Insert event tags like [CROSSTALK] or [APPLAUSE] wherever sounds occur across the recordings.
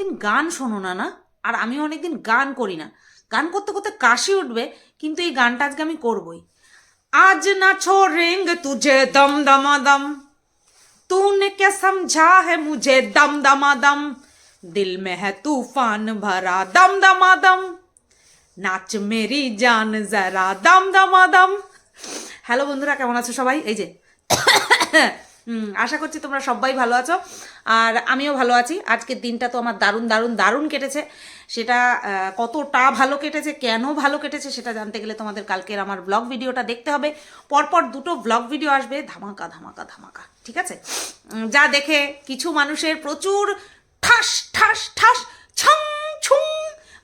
অনেকদিন গান শোনো না না আর আমি অনেকদিন গান করি না গান করতে করতে কাশি উঠবে কিন্তু এই গানটা আজকে আমি করবই আজ না ছোড়েঙ্গে তুঝে দম দমা দম तूने क्या समझा है मुझे दम दमा दम दिल में है तूफान भरा दम दमा दम নাচ মেরি জান যারা দাম দামা দাম হ্যালো বন্ধুরা কেমন আছো সবাই এই যে হুম, আশা করছি তোমরা সবাই ভালো আছো। আর আমিও ভালো আছি। আজকের দিনটা তো আমার দারুণ দারুণ দারুণ কেটেছে। সেটা কতটা ভালো কেটেছে, কেন ভালো কেটেছে সেটা জানতে গেলে তোমাদের কালকের আমার ব্লগ ভিডিওটা দেখতে হবে। পরপর দুটো ব্লগ ভিডিও আসবে, ধামাকা ধামাকা ধামাকা, ঠিক আছে? যা দেখে কিছু মানুষের প্রচুর ঠাস ঠাস ঠাস, ছং, ছুং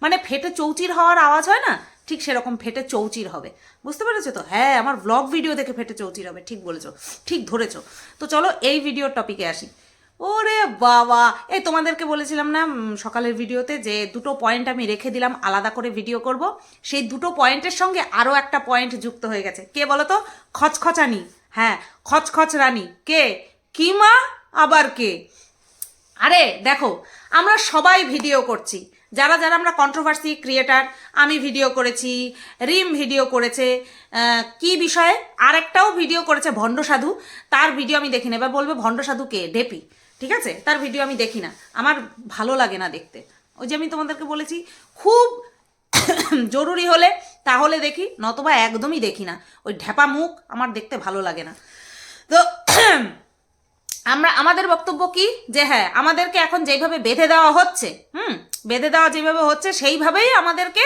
মানে ফেটে চৌচির হওয়ার আওয়াজ হয় না? ঠিক সেরকম ফেটে চৌচির হবে। বুঝতে পেরেছ তো? হ্যাঁ আমার ব্লগ ভিডিও দেখে ফেটে চৌচির হবে, ঠিক বলেছ, ঠিক ধরেছো। তো চলো এই ভিডিওর টপিকে আসি। ওরে বাবা! এই তোমাদেরকে বলেছিলাম না সকালের ভিডিওতে যে দুটো পয়েন্ট আমি রেখে দিলাম, আলাদা করে ভিডিও করব। সেই দুটো পয়েন্টের সঙ্গে আরও একটা পয়েন্ট যুক্ত হয়ে গেছে। কে বলো তো খচখচানি। হ্যাঁ খচখচ রানী কে? কিমা? আবার কে? আরে, দেখো, আমরা সবাই ভিডিও করছি। যারা যারা আমরা কন্ট্রোভার্সি ক্রিয়েটার আমি ভিডিও করেছি, রিম ভিডিও করেছে কি বিষয়ে? আরেকটাও ভিডিও করেছে ভণ্ড সাধু, তার ভিডিও আমি দেখি না। এবার বলবে ভণ্ড সাধু কে? ডেপি। ঠিক আছে? তার ভিডিও আমি দেখি না। আমার ভালো লাগে না দেখতে। ওই যে আমি তোমাদেরকে বলেছি, খুব [COUGHS] জরুরি হলে তাহলে দেখি, নতবা একদমই দেখি না। ওই ঢ্যাপা মুখ আমার দেখতে ভালো লাগে না। তো [COUGHS] আমরা, আমাদের বক্তব্য কি? যে হ্যাঁ আমাদেরকে এখন যেইভাবে বেঁধে দেওয়া হচ্ছে, হুম? বেঁধে দেওয়া যেভাবে হচ্ছে, সেইভাবেই আমাদেরকে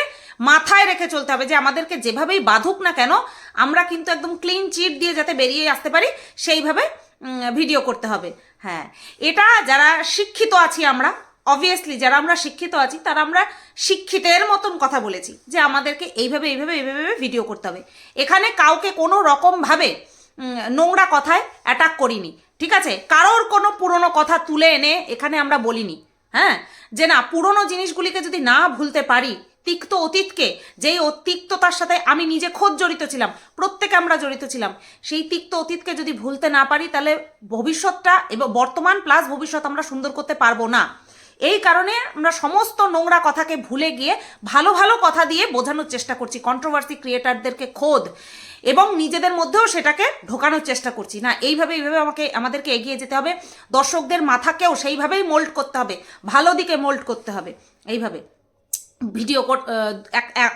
মাথায় রেখে চলতে হবে যে আমাদেরকে যেভাবেই বাধুক না কেন, আমরা কিন্তু একদম ক্লিন চিট দিয়ে যাতে বেরিয়ে আসতে পারি, সেইভাবে ভিডিও করতে হবে। হ্যাঁ এটা যারা শিক্ষিত আছি আমরা অবভিয়াসলি যারা আমরা শিক্ষিত আছি, তারা আমরা শিক্ষিতের মতন কথা বলেছি যে আমাদেরকে এইভাবে এইভাবে এইভাবে ভিডিও করতে হবে। এখানে কাউকে কোনো রকমভাবে নোংরা কথায় অ্যাটাক করিনি, ঠিক আছে? কারোর কোনো পুরনো কথা তুলে এনে এখানে আমরা বলিনি। হ্যাঁ? যে না, পুরনো জিনিসগুলিকে যদি না ভুলতে পারি, তিক্ত অতীতকে, যেই ও- তিক্ততার সাথে আমি নিজে খোদ জড়িত ছিলাম, প্রত্যেকে আমরা জড়িত ছিলাম, সেই তিক্ত অতীতকে যদি ভুলতে না পারি, তাহলে ভবিষ্যৎটা এবং বর্তমান প্লাস ভবিষ্যৎ আমরা সুন্দর করতে পারব না। এই কারণে আমরা সমস্ত নোংরা কথাকে ভুলে গিয়ে ভালো ভালো কথা দিয়ে বোঝানোর চেষ্টা করছি কন্ট্রোভার্সি ক্রিয়েটারদেরকে খোদ। এবং নিজেদের মধ্যেও সেটাকে ঢোকানোর চেষ্টা করছি। না, এইভাবে এইভাবে আমাকে, আমাদেরকে এগিয়ে যেতে হবে। দর্শকদের মাথাকেও সেইভাবেই মোল্ড করতে হবে। ভালো দিকে মোল্ড করতে হবে। এইভাবে। ভিডিও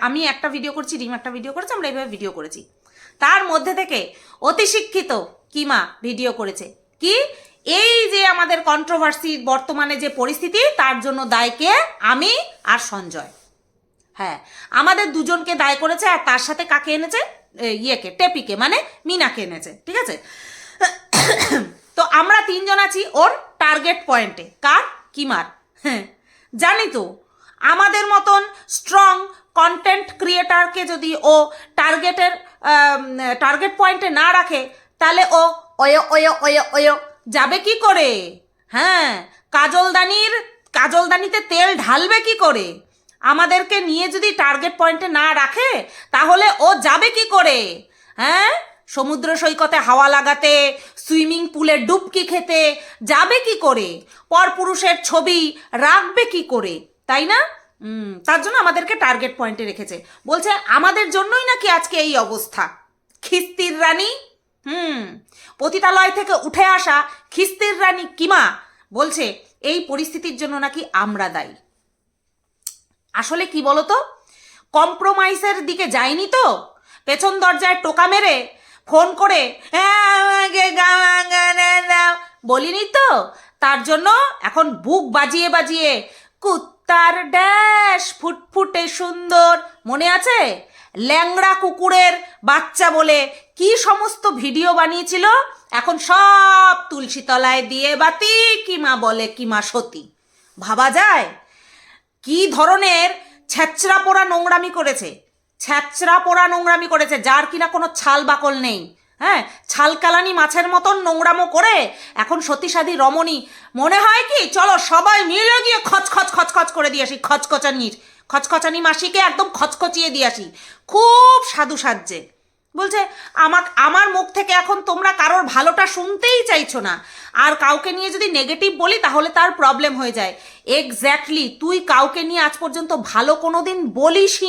আমি একটা ভিডিও করছি, রিম একটা ভিডিও করেছে, আমরা এইভাবে ভিডিও করেছি। তার মধ্যে থেকে অতি শিক্ষিত কিমা ভিডিও করেছে। কি? এই যে আমাদের কন্ট্রোভার্সি বর্তমানে যে পরিস্থিতি, তার জন্য দায়কে আমি আর সঞ্জয়। হ্যাঁ আমাদের দুজনকে দায় করেছে আর তার সাথে কাকে এনেছে? ইয়েকে, টেপিকে মানে মিনাকে এনেছে, ঠিক আছে? তো আমরা তিনজন আছি ওর টার্গেট পয়েন্টে কার? কিমার? হ্যাঁ জানি তো। আমাদের মতন স্ট্রং কন্টেন্ট ক্রিয়েটারকে যদি ও টার্গেটের টার্গেট পয়েন্টে না রাখে, তাহলে ও ওয় ওয় ওয় ওয় যাবে কি করে? হ্যাঁ কাজলদানির, কাজলদানিতে তেল ঢালবে কি করে? আমাদেরকে নিয়ে যদি টার্গেট পয়েন্টে না রাখে, তাহলে ও যাবে কি করে? হ্যাঁ? সমুদ্র সৈকতে হাওয়া লাগাতে সুইমিং পুলে ডুবকি খেতে, যাবে কি করে? পরপুরুষের ছবি রাখবে কি করে? তাই না? তার জন্য আমাদেরকে টার্গেট পয়েন্টে রেখেছে। বলছে, আমাদের জন্যই নাকি আজকে এই অবস্থা। খিস্তির রানী, হুম, পতিতালয় থেকে উঠে আসা খিস্তির রানী কিমা বলছে, এই পরিস্থিতির জন্য নাকি আমরা দায়ী। আসলে কি বলতো? কম্প্রোমাইজের দিকে যায়নি তো? পেছন দরজায় টোকা মেরে ফোন করে "হ্যাঁ, আমাকে গাওয়াঙ্গানে বলিনি তো? তার জন্য এখন বুক বাজিয়ে বাজিয়ে কুত্তার ড্যাশ ফুটফুটে সুন্দর মনে আছে? ল্যাংড়া কুকুরের বাচ্চা বলে কি সমস্ত ভিডিও বানিয়েছিল? এখন সব তুলসী তলায় দিয়ে বাতি কিমা বলে কিমা সতী। ভাবা যায়? কি ধরনের ছ্যাচরা পোড়া নোংরামি করেছে? ছ্যাচরা পোড়া নোংরামি করেছে, যার কিনা কোনো ছাল বাকল নেই। হ্যাঁ ছালকালানি মাছের মতন নোংরামো করে এখন সতীসাধী রমণী, মনে হয় কি? চলো সবাই মিলে গিয়ে খচখচ খচখচ করে দিয়ে আসি, খচখচানির। খচখচানি মাসিকে একদম খচখচিয়ে দিয়ে আসি। খুব সাধু সাজছে। বলছে, আমাক, আমার মুখ থেকে এখন তোমরা কারোর ভালোটা শুনতেই চাইছো না। আর কাউকে নিয়ে যদি নেগেটিভ বলি, তাহলে তার প্রবলেম হয়ে যায়। এক্স্যাক্টলি তুই কাউকে নিয়ে আজ পর্যন্ত ভালো কোনো দিন বলিসই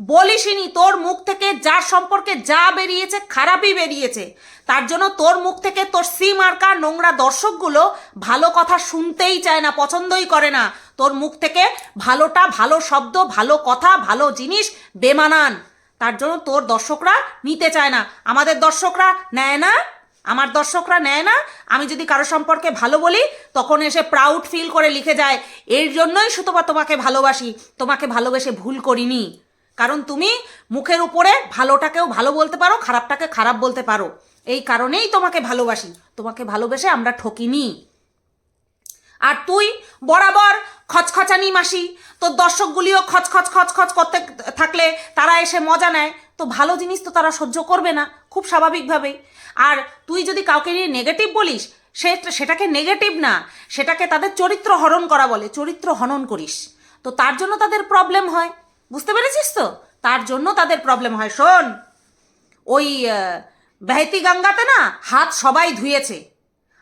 বলিসনি তোর মুখ থেকে যার সম্পর্কে যা বেরিয়েছে, খারাপই বেরিয়েছে। তার জন্য তোর মুখ থেকে তোর সি মার্কা নোংরা দর্শকগুলো ভালো কথা শুনতেই চায় না, পছন্দই করে না। তোর মুখ থেকে ভালোটা, ভালো শব্দ, ভালো কথা, ভালো জিনিস বেমানান। তার জন্য তোর দর্শকরা নিতে চায় না। আমাদের দর্শকরা নেয় না। আমার দর্শকরা নেয় না। আমি যদি কারও সম্পর্কে ভালো বলি, তখন এসে প্রাউড ফিল করে লিখে যায়, এর জন্যই সুতপা তোমাকে ভালোবাসি। তোমাকে ভালোবেসে ভুল করিনি। কারণ তুমি মুখের উপরে ভালোটাকেও ভালো বলতে পারো, খারাপটাকে খারাপ বলতে পারো। এই কারণেই তোমাকে ভালোবাসি। তোমাকে ভালোবেসে আমরা ঠকিনি। আর তুই বরাবর খচখচানি মাসি। তোর দর্শকগুলিও খচখচ খচখচ করতে থাকলে তারা এসে মজা নেয়। তো ভালো জিনিস তো তারা সহ্য করবে না, খুব স্বাভাবিকভাবেই। আর তুই যদি কাউকে নিয়ে নেগেটিভ বলিস, সে সেটাকে নেগেটিভ না, সেটাকে তাদের চরিত্র হরণ করা বলে, চরিত্র হনন করিস। তো তার জন্য তাদের প্রবলেম হয়। বুঝতে পেরেছিস তো? তার জন্য তাদের প্রবলেম হয়। শোন, ওই বেহতি গঙ্গাতে না হাত সবাই ধুয়েছে।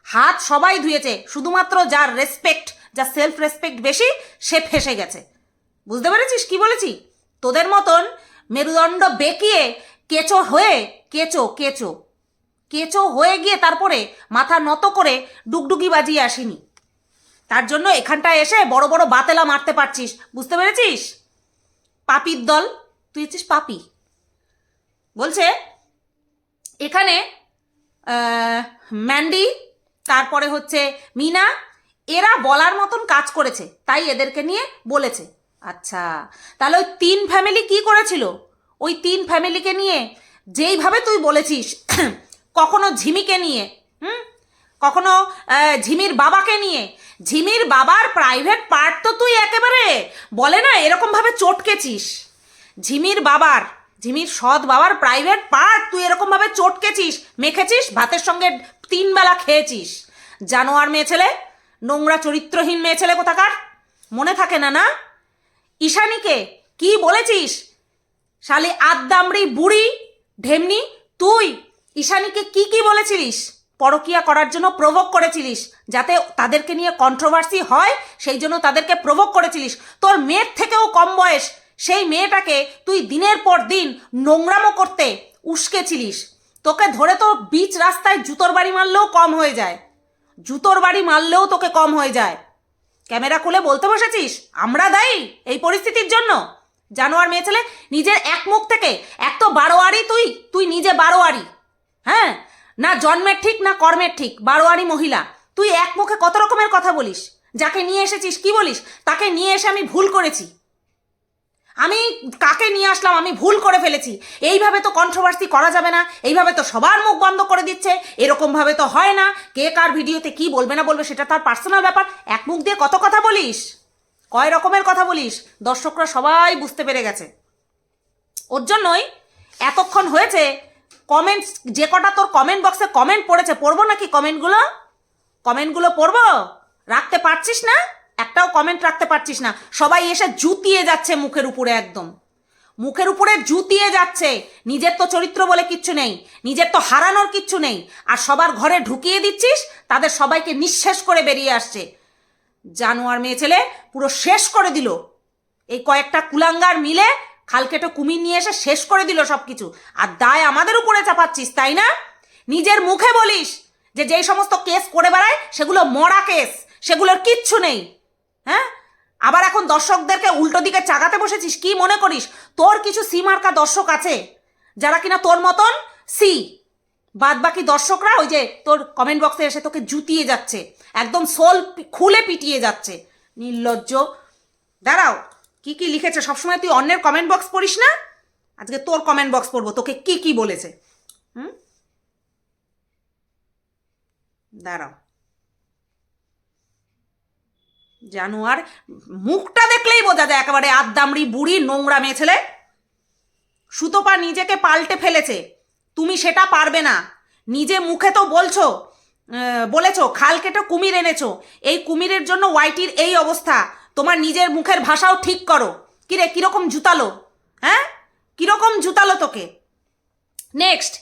হাত সবাই ধুয়েছে, শুধুমাত্র যার রেসপেক্ট যার সেলফ রেসপেক্ট বেশি, সে ফেসে গেছে। বুঝতে পেরেছিস কি বলেছি? তোদের মতন মেরুদণ্ড বেঁকিয়ে কেঁচো হয়ে, কেঁচো কেঁচো কেঁচো হয়ে গিয়ে তারপরে মাথা নত করে ডুগডুগি বাজিয়ে আসিনি। তার জন্য এখানটায় এসে বড় বড় বাতেলা মারতে পারছিস, বুঝতে পেরেছিস? পাপির দল, তুই হচ্ছিস পাপি। বলছে, এখানে ম্যান্ডি, তারপরে হচ্ছে মিনা এরা বলার মতন কাজ করেছে, তাই এদেরকে নিয়ে বলেছে। আচ্ছা তাহলে ওই তিন ফ্যামিলি কি করেছিল? ওই তিন ফ্যামিলিকে নিয়ে যেইভাবে তুই বলেছিস, [CLEARS THROAT] কখনো ঝিমিকে নিয়ে, হুম? কখনো ঝিমির বাবাকে নিয়ে। ঝিমির বাবার প্রাইভেট পার্ট তো তুই একেবারে বলে না, এরকমভাবে চটকেছিস। ঝিমির বাবার, ঝিমির সৎ বাবার প্রাইভেট পার্ট তুই এরকমভাবে চটকেছিস, মেখেছিস, ভাতের সঙ্গে তিন বেলা খেয়েছিস। জানোয়ার মেয়ে ছেলে নোংরা চরিত্রহীন মেয়ে ছেলে কোথাকার? মনে থাকে না না? ঈশানীকে কি বলেছিস? শালি আদ্দামড়ি বুড়ি, ঢেমনি, তুই ঈশানীকে কি কি বলেছিলিস? পরকিয়া করার জন্য প্রভোগ করেছিলিস, যাতে তাদেরকে নিয়ে কন্ট্রোভার্সি হয়, সেই জন্য তাদেরকে প্রভোগ করেছিলিস। তোর মেয়ের থেকেও কম বয়স, সেই মেয়েটাকে তুই দিনের পর দিন নোংরামো করতে উস্কেছিলিস। তোকে ধরে তো বিচ রাস্তায় জুতোর বাড়ি মারলেও কম হয়ে যায়। জুতোর বাড়ি মারলেও তোকে কম হয়ে যায়। ক্যামেরা খুলে বলতে বসেছিস? আমরা দায়ী এই পরিস্থিতির জন্য। জানোয়ার মেয়ে ছেলে, নিজের এক মুখ থেকে এক তো বারোয়ারি তুই তুই নিজে বারোয়ারি। হ্যাঁ? না জন্মের ঠিক, না কর্মের ঠিক, বারোয়ারি মহিলা। তুই এক মুখে কত রকমের কথা বলিস? যাকে নিয়ে এসেছিস কি বলিস? তাকে নিয়ে এসে আমি ভুল করেছি। আমি কাকে নিয়ে আসলাম? আমি ভুল করে ফেলেছি। এইভাবে তো কন্ট্রোভার্সি করা যাবে না। এইভাবে তো সবার মুখ বন্ধ করে দিচ্ছে। এরকমভাবে তো হয় না। কে কার ভিডিওতে কি বলবে না বলবে সেটা তার পার্সোনাল ব্যাপার। এক মুখ দিয়ে কত কথা বলিস? কয় রকমের কথা বলিস? দর্শকরা সবাই বুঝতে পেরে গেছে। ওর জন্যই এতক্ষণ হয়েছে। কমেন্ট যে কটা তোর কমেন্ট বক্সে কমেন্ট পড়েছে, পড়ব নাকি কমেন্টগুলো কমেন্টগুলো পড়ব? রাখতে পারছিস না? একটাও কমেন্ট রাখতে পারছিস না। সবাই এসে জুতিয়ে যাচ্ছে মুখের উপরে একদম। মুখের উপরে জুতিয়ে যাচ্ছে। নিজের তো চরিত্র বলে কিচ্ছু নেই। নিজের তো হারানোর কিচ্ছু নেই। আর সবার ঘরে ঢুকিয়ে দিচ্ছিস, তাদের সবাইকে নিঃশেষ করে বেরিয়ে আসছে। জানোয়ার মেয়ে ছেলে পুরো শেষ করে দিল। এই কয়েকটা কুলাঙ্গার মিলে খালকেটো কুমির নিয়ে এসে শেষ করে দিল সব কিছু আর দায় আমাদের উপরে চাপাচ্ছিস, তাই না? নিজের মুখে বলিস যে যেই সমস্ত কেস করে বেড়ায়, সেগুলো মরা কেস। সেগুলোর কিচ্ছু নেই। হ্যাঁ? আবার এখন দর্শকদেরকে উল্টো দিকে চাগাতে বসেছিস? কি মনে করিস? তোর কিছু সি মার্কা দর্শক আছে, যারা কিনা তোর মতন সি বাদ বাকি দর্শকরা ওই যে তোর কমেন্ট বক্সে এসে তোকে জুতিয়ে যাচ্ছে, একদম সোল খুলে পিটিয়ে যাচ্ছে। নির্লজ্জ। দাঁড়াও, কি কি লিখেছে? সবসময় তুই অন্যের কমেন্ট বক্স পড়িস না? আজকে তোর কমেন্ট বক্স পড়ব, তোকে কি কি বলেছে? হুম? দাঁড়াও। জানোয়ার, মুখটা দেখলেই বোঝা যায় একেবারে আদ্দামড়ি বুড়ি নোংরা মেয়ে ছেলে। সুতোপা নিজেকে পাল্টে ফেলেছে। তুমি সেটা পারবে না। নিজে মুখে তো বলছো বলেছ, খাল কেটে কুমির এনেছো। এই কুমিরের জন্য ওয়াইটির এই অবস্থা। তোমার নিজের মুখের ভাষাও ঠিক করো। কিরে, কীরকম জুতালো? হ্যাঁ? কীরকম জুতালো তোকে? নেক্সট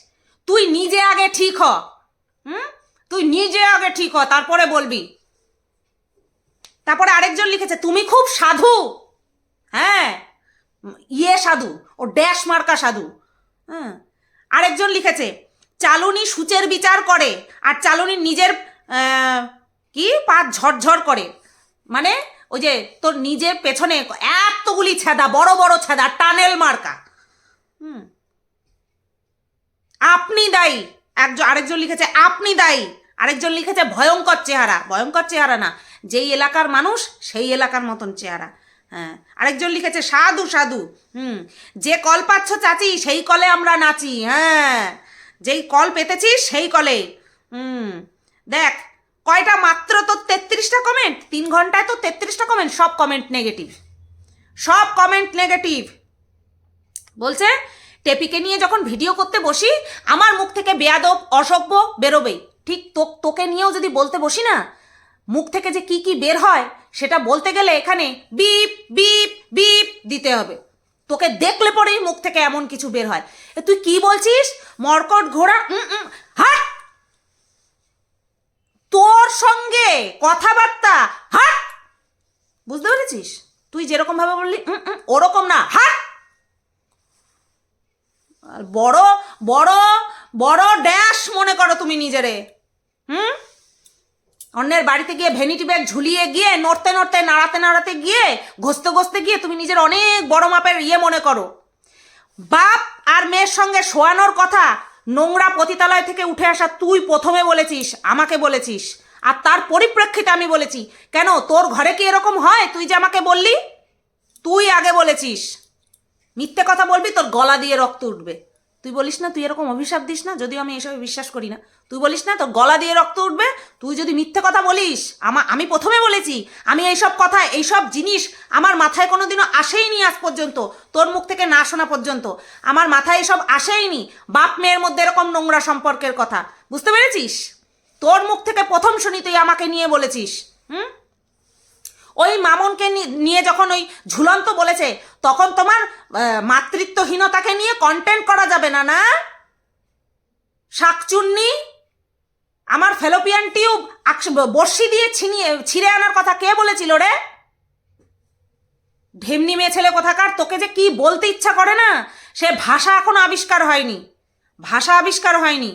তুই নিজে আগে ঠিক হ। হুম? তুই নিজে আগে ঠিক হ, তারপরে বলবি। তারপরে আরেকজন লিখেছে, তুমি খুব সাধু। হ্যাঁ ইয়ে সাধু, ও ড্যাশ মার্কা সাধু। হ্যাঁ আরেকজন লিখেছে, চালুনি সূচের বিচার করে আর চালুনি নিজের কি, পা ঝরঝর করে। মানে ওই যে তোর নিজের পেছনে এতগুলি ছেদা, বড় বড় ছেদা, টানেল মার্কা। হুম। আপনি দায়ী। একজন আরেকজন লিখেছে, আপনি দায়ী। আরেকজন লিখেছে, ভয়ঙ্কর চেহারা। ভয়ঙ্কর চেহারা না। যেই এলাকার মানুষ, সেই এলাকার মতন চেহারা। হ্যাঁ আরেকজন লিখেছে, সাধু সাধু। হুম, যে কল পাচ্ছ চাচি, সেই কলে আমরা নাচি হ্যাঁ। যেই কল পেতেছিস সেই কলে হুম, দেখ, কয়টা মাত্র তো তেত্রিশটা কমেন্ট তিন ঘন্টায় তো তেত্রিশটা কমেন্ট সব কমেন্ট নেগেটিভ সব কমেন্ট নেগেটিভ বলছে, টেপিকে নিয়ে যখন ভিডিও করতে বসি, আমার মুখ থেকে বেয়াদব, অসভ্য বেরোবেই। ঠিক তোকে নিয়েও যদি বলতে বসি না মুখ থেকে যে কি কি বের হয়, সেটা বলতে গেলে এখানে বিপ বিপ বিপ দিতে হবে। তোকে দেখলে পরেই মুখ থেকে এমন কিছু বের হয়। তুই কি বলছিস? মরকট ঘোড়া? হাট! তোর সঙ্গে কথাবার্তা, হাট! বুঝতে পেরেছিস? তুই যেরকম ভাবে বললি ওরকম না, হাট! আর বড় বড় বড় ড্যাশ মনে করো তুমি নিজেরে। হুম? অন্যের বাড়িতে গিয়ে ভ্যানিটি ব্যাগ ঝুলিয়ে গিয়ে নড়তে নড়তে, নাড়াতে নাড়াতে গিয়ে, ঘষতে ঘষতে গিয়ে তুমি নিজের অনেক বড় মাপের ইয়ে মনে করো। বাপ আর মেয়ের সঙ্গে শোয়ানোর কথা নোংরা পতিতালয় থেকে উঠে আসা তুই প্রথমে বলেছিস, আমাকে বলেছিস। আর তার পরিপ্রেক্ষিতে আমি বলেছি, কেন, তোর ঘরে কি এরকম হয়? তুই যে আমাকে বললি, তুই আগে বলেছিস। মিথ্যে কথা বলবি, তোর গলা দিয়ে রক্ত উঠবে। তুই বলিস না, তুই এরকম অভিশাপ দিস না, যদিও আমি এসবে বিশ্বাস করি না। তুই বলিস না, তোর গলা দিয়ে রক্ত উঠবে, তুই যদি মিথ্যে কথা বলিস, আমা আমি প্রথমে বলেছি, আমি এইসব কথা, এইসব জিনিস আমার মাথায় কোনো কোনোদিনও আসেইনি আজ পর্যন্ত, তোর মুখ থেকে না শোনা পর্যন্ত। আমার মাথায় এসব আসেইনি, বাপ মেয়ের মধ্যে এরকম নোংরা সম্পর্কের কথা। বুঝতে পেরেছিস? তোর মুখ থেকে প্রথম শুনি তুই আমাকে নিয়ে বলেছিস, হুম? ওই মামনকে নিয়ে যখন ওই ঝুলন্ত বলেছে, তখন তোমার মাতৃত্বহীনতাকে নিয়ে কন্টেন্ট করা যাবে না না? শাকচুন্নি, আমার ফেলোপিয়ান টিউব বড়শি দিয়ে ছিনিয়ে, ছিঁড়ে আনার কথা কে বলেছিল রে? ঢেমনি মেয়ে ছেলে কোথাকার, তোকে যে কি বলতে ইচ্ছা করে না? সে ভাষা এখনও আবিষ্কার হয়নি। ভাষা আবিষ্কার হয়নি।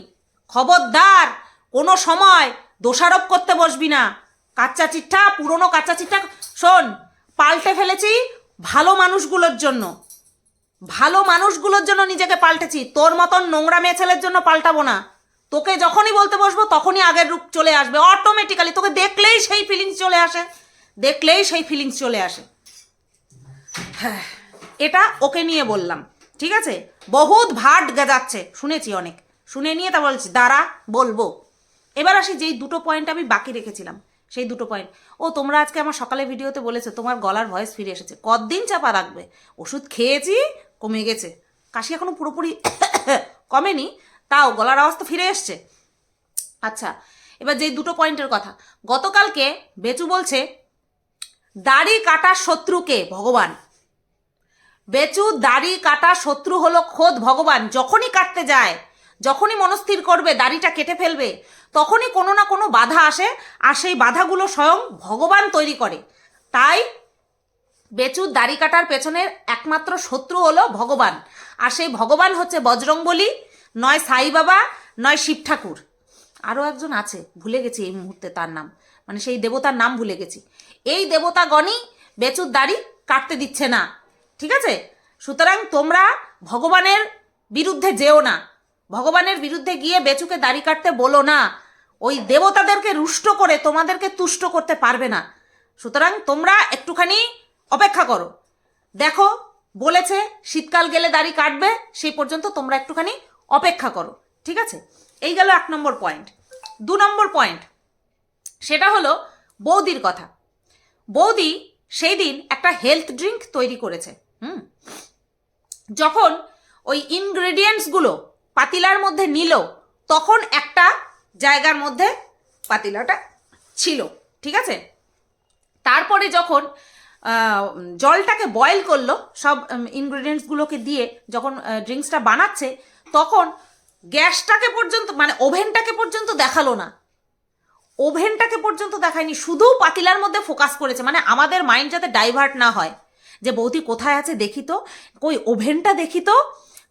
খবরদার, কোনো সময় দোষারোপ করতে বসবি না। কাচ্চা চিঠা পুরনো কাচ্চা চিঠা শোন পাল্টে ফেলেছি ভালো মানুষগুলোর জন্য। ভালো মানুষগুলোর জন্য নিজেকে পাল্টেছি। তোর মতন নোংরা মেয়ে ছেলের জন্য পাল্টাবো না। তোকে যখনই বলতে বসবো তখনই আগের রূপ চলে আসবে। অটোমেটিক্যালি তোকে দেখলেই সেই ফিলিংস চলে আসে। দেখলেই সেই ফিলিংস চলে আসে। হ্যাঁ, এটা ওকে নিয়ে বললাম ঠিক আছে? বহুত ভাট যাচ্ছে শুনেছি অনেক। শুনে নিয়ে তা বলছি দাঁড়া বলব। এবার আসি যেই দুটো পয়েন্ট আমি বাকি রেখেছিলাম। সেই দুটো পয়েন্ট ও, তোমরা আজকে আমার সকালে ভিডিওতে বলেছ, তোমার গলার ভয়েস ফিরে এসেছে। কতদিন চাপা রাখবে? ওষুধ খেয়েছি, কমে গেছে। কাশি এখনও পুরোপুরি [COUGHS] কমেনি, তাও গলার আওয়াজ তো ফিরে এসছে। আচ্ছা এবার যেই দুটো পয়েন্টের কথা। গতকালকে বেচু বলছে, দাড়ি কাটা শত্রুকে ভগবান। বেচু, দাড়ি কাটা শত্রু হলো খোদ ভগবান। যখনই কাটতে যায় যখনই মনস্থির করবে, দাড়িটা কেটে ফেলবে, তখনই কোনো না কোনো বাধা আসে আর সেই বাধাগুলো স্বয়ং ভগবান তৈরি করে। তাই বেচুর দাড়ি কাটার পেছনের একমাত্র শত্রু হলো ভগবান। আর সেই ভগবান হচ্ছে বজরংবলী, নয় সাই বাবা, নয় শিব ঠাকুর। আরও একজন আছে, ভুলে গেছি এই মুহূর্তে তার নাম। মানে সেই দেবতার নাম ভুলে গেছি। এই দেবতাগণই বেচুর দাড়ি কাটতে দিচ্ছে না। ঠিক আছে? সুতরাং তোমরা ভগবানের বিরুদ্ধে যেও না। ভগবানের বিরুদ্ধে গিয়ে বেচুকে দাড়ি কাটতে বলো না। ওই দেবতাদেরকে রুষ্ট করে তোমাদেরকে তুষ্ট করতে পারবে না। সুতরাং তোমরা একটুখানি অপেক্ষা করো। দেখো, বলেছে, শীতকাল গেলে দাড়ি কাটবে, সেই পর্যন্ত তোমরা একটুখানি অপেক্ষা করো। ঠিক আছে? এই গেল এক নম্বর পয়েন্ট দু নম্বর পয়েন্ট সেটা হলো বৌদির কথা। বৌদি সেই দিন একটা হেলথ ড্রিঙ্ক তৈরি করেছে। হুম? যখন ওই ইনগ্রেডিয়েন্টসগুলো পাতিলার মধ্যে নিল, তখন একটা জায়গার মধ্যে পাতিলাটা ছিল, ঠিক আছে? তারপরে যখন জলটাকে বয়েল করল, সব ইনগ্রিডিয়েন্টসগুলোকে দিয়ে যখন ড্রিঙ্কসটা বানাচ্ছে, তখন গ্যাসটাকে পর্যন্ত মানে ওভেনটাকে পর্যন্ত দেখাল না। ওভেনটাকে পর্যন্ত দেখায়নি, শুধু পাতিলার মধ্যে ফোকাস করেছে। মানে আমাদের মাইন্ড যাতে ডাইভার্ট না হয়, যে বৌদি কোথায় আছে দেখি তো, কই ওভেনটা দেখি তো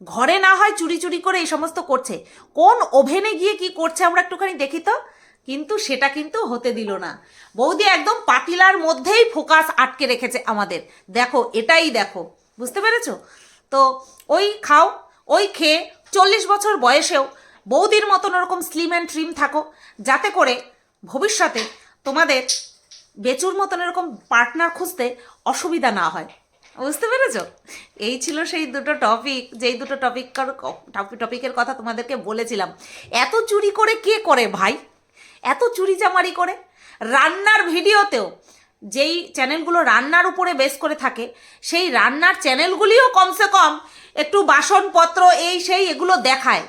ঘরে না হয় চুরি চুরি করে এই সমস্ত করছে। কোন ওভেনে গিয়ে কি করছে আমরা একটুখানি দেখি তো? কিন্তু সেটা কিন্তু হতে দিল না। বৌদি একদম পাতিলার মধ্যেই ফোকাস আটকে রেখেছে আমাদের। দেখো, এটাই দেখো। বুঝতে পেরেছ? তো ওই খাও, ওই খেয়ে চল্লিশ বছর বয়সেও বৌদির মতন ওরকম স্লিম অ্যান্ড ট্রিম থাকো, যাতে করে ভবিষ্যতে তোমাদের বেচুর মতন এরকম পার্টনার খুঁজতে অসুবিধা না হয়। বুঝতে পেরেছ? এই ছিল সেই দুটো টপিক যেই দুটো টপিক টপিকের কথা তোমাদেরকে বলেছিলাম। এত চুরি করে কে করে ভাই? এত চুরি চামারি করে? রান্নার ভিডিওতেও যেই চ্যানেলগুলো রান্নার উপরে বেস করে থাকে, সেই রান্নার চ্যানেলগুলিও কমসে কম একটু বাসনপত্র, এই, সেই এগুলো দেখায়।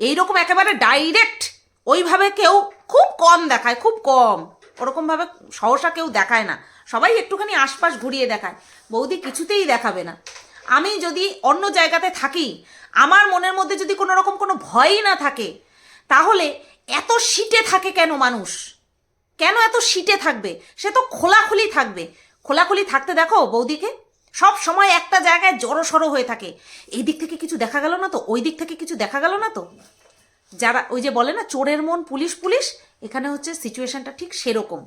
এইরকম একেবারে ডাইরেক্ট ওইভাবে কেউ খুব কম দেখায়, খুব কম। ওরকমভাবে সহসা কেউ দেখায় না। সবাই একটুখানি আশপাশ ঘুরিয়ে দেখায়। বৌদি কিছুতেই দেখাবে না। আমি যদি অন্য জায়গাতে থাকি, আমার মনের মধ্যে যদি কোনো রকম কোনো ভয়ই না থাকে, তাহলে এত সিটে থাকে কেন মানুষ? কেন এত সিটে থাকবে? সে তো খোলাখুলি থাকবে। খোলাখুলি থাকতে দেখো বৌদিকে, সব সময় একটা জায়গায় জড়ো সড়ো হয়ে থাকে। এই দিক থেকে কিছু দেখা গেল না তো? ওই দিক থেকে কিছু দেখা গেল না তো? যারা ওই যে বলে না, চোরের মন পুলিশ পুলিশ এখানে হচ্ছে সিচুয়েশনটা ঠিক সেরকম।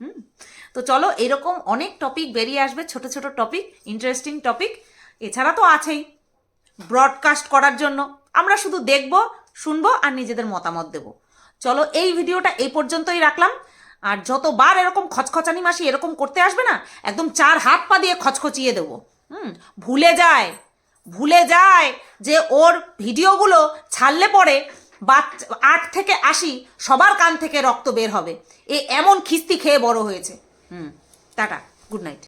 হুম? তো চলো এরকম অনেক টপিক বেরিয়ে আসবে, ছোট ছোট টপিক ইন্টারেস্টিং টপিক এছাড়া তো আছেই। ব্রডকাস্ট করার জন্য। আমরা শুধু দেখব, শুনব আর নিজেদের মতামত দেব। চলো এই ভিডিওটা এই পর্যন্তই রাখলাম। আর যতবার এরকম খচখচানি মাসি এরকম করতে আসবে না, একদম চার হাত পা দিয়ে খচখচিয়ে দেবো। হুম, ভুলে যায় ভুলে যায় যে ওর ভিডিওগুলো ছাড়লে পরে বাচ্চা, আট থেকে আশি সবার কান থেকে রক্ত বের হবে। এ এমন খিস্তি খেয়ে বড় হয়েছে। Hmm tata good night.